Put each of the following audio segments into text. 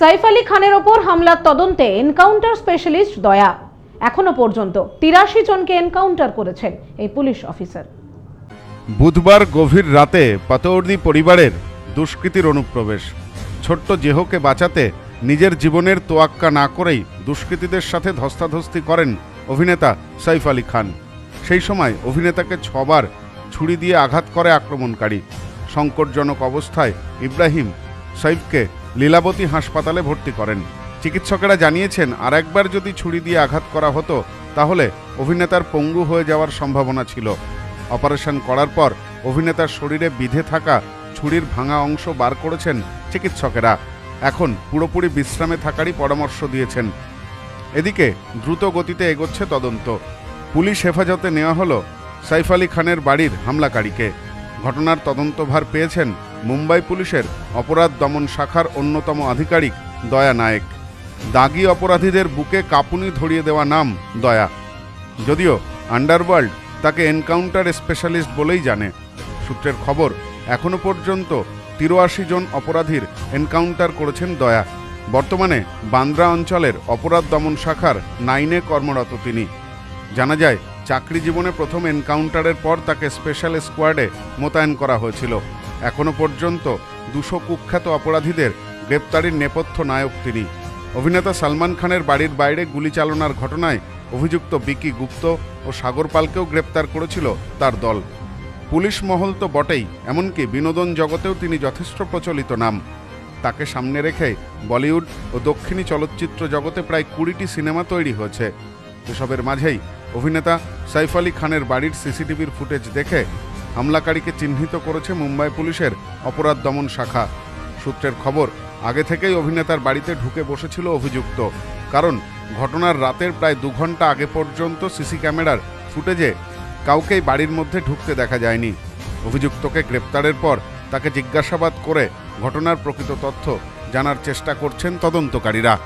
সাইফ আলী খানের ওপর হামলার তদন্তে এনকাউন্টার স্পেশালিস্ট দয়া। এখনও পর্যন্ত তিরাশি জনকে এনকাউন্টার করেছেন এই পুলিশ অফিসার। বুধবার গভীর রাতে পাতৌর্দি পরিবারের দুষ্কৃতীর অনুপ্রবেশ। ছোট্ট জেহকে বাঁচাতে নিজের জীবনের তোয়াক্কা না করেই দুষ্কৃতীদের সাথে ধস্তাধস্তি করেন অভিনেতা সাইফ আলী খান। সেই সময় অভিনেতাকে ছবার ছুরি দিয়ে আঘাত করে আক্রমণকারী। সংকটজনক অবস্থায় ইব্রাহিম সাইফকে লীলাবতী হাসপাতালে ভর্তি করেন। চিকিৎসকেরা জানিয়েছেন আর একবার যদি ছুরি দিয়ে আঘাত করা হতো, তাহলে অভিনেতার পঙ্গু হয়ে যাওয়ার সম্ভাবনা ছিল। অপারেশন করার পর অভিনেতার শরীরে বিধে থাকা ছুরির ভাঙা অংশ বার করেছেন চিকিৎসকেরা। এখন পুরোপুরি বিশ্রামে থাকারই পরামর্শ দিয়েছেন। এদিকে দ্রুত গতিতে এগোচ্ছে তদন্ত। পুলিশ হেফাজতে নেওয়া হলো সাইফ আলী খানের বাড়ির হামলাকারীকে। ঘটনার তদন্তভার পেয়েছেন মুম্বাই পুলিশের অপরাধ দমন শাখার অন্যতম আধিকারিক দয়া নায়েক। দাগি অপরাধীদের বুকে কাঁপুনি ধরিয়ে দেওয়া নাম দয়া। যদিও আন্ডারওয়ার্ল্ড তাকে এনকাউন্টার স্পেশালিস্ট বলেই জানে। সূত্রের খবর, এখনও পর্যন্ত তিরাশি জন অপরাধীর এনকাউন্টার করেছেন দয়া। বর্তমানে বান্দ্রা অঞ্চলের অপরাধ দমন শাখার নাইনে কর্মরত তিনি। জানা যায়, চাকরি জীবনে প্রথম এনকাউন্টারের পর তাকে স্পেশাল স্কোয়াডে মোতায়েন করা হয়েছিল। এখনও পর্যন্ত দুশো কুখ্যাত অপরাধীদের গ্রেপ্তারির নেপথ্য নায়ক তিনি। অভিনেতা সালমান খানের বাড়ির বাইরে গুলি চালনার ঘটনায় অভিযুক্ত বিকি গুপ্ত ও সাগর পালকেও গ্রেপ্তার করেছিল তার দল। পুলিশ মহল তো বটেই, এমনকি বিনোদন জগতেও তিনি যথেষ্ট প্রচলিত নাম। তাকে সামনে রেখে বলিউড ও দক্ষিণী চলচ্চিত্র জগতে প্রায় কুড়িটি সিনেমা তৈরি হয়েছে। এসবের মাঝেই অভিনেতা সাইফ আলী খানের বাড়ির সিসিটিভির ফুটেজ দেখে হামলাকারীকে চিহ্নিত করেছে মুম্বাই পুলিশের অপরাধ দমন শাখা। সূত্রের খবর, আগে থেকেই অভিনেতার বাড়িতে ঢুকে বসেছিল অভিযুক্ত। কারণ, ঘটনার রাতের প্রায় দু ঘণ্টা আগে পর্যন্ত সিসি ক্যামেরার ফুটেজে কাউকেই বাড়ির মধ্যে ঢুকতে দেখা যায়নি। অভিযুক্তকে গ্রেপ্তারের পর তাকে জিজ্ঞাসাবাদ করে ঘটনার প্রকৃত তথ্য জানার চেষ্টা করছেন তদন্তকারীরা।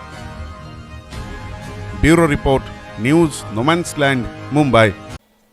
Bureau report, news, no man's land, Mumbai.